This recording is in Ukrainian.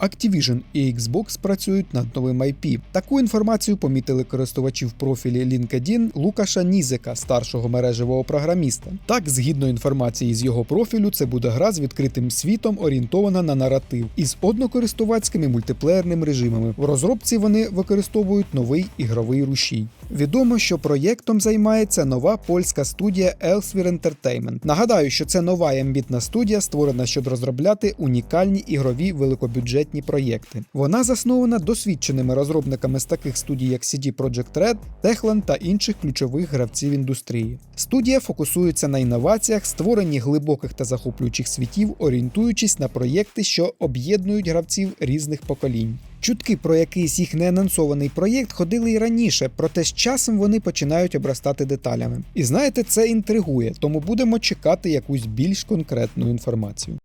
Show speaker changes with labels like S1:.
S1: Activision і Xbox працюють над новим IP. Таку інформацію помітили користувачі в профілі LinkedIn Лукаша Нізека, старшого мережевого програміста. Так, згідно інформації з його профілю, це буде гра з відкритим світом, орієнтована на наратив із однокористувацькими мультиплеєрними режимами. В розробці вони використовують новий ігровий рушій. Відомо, що проєктом займається нова польська студія Elsewhere Entertainment. Нагадаю, що це нова амбітна студія, створена, щоб розробляти унікальні ігрові великобюджетні проєкти. Вона заснована досвідченими розробниками з таких студій, як CD Projekt Red, Techland та інших ключових гравців індустрії. Студія фокусується на інноваціях, створенні глибоких та захоплюючих світів, орієнтуючись на проєкти, що об'єднують гравців різних поколінь. Чутки про якийсь їх неанонсований проєкт ходили й раніше, проте з часом вони починають обростати деталями. І знаєте, це інтригує, тому будемо чекати якусь більш конкретну інформацію.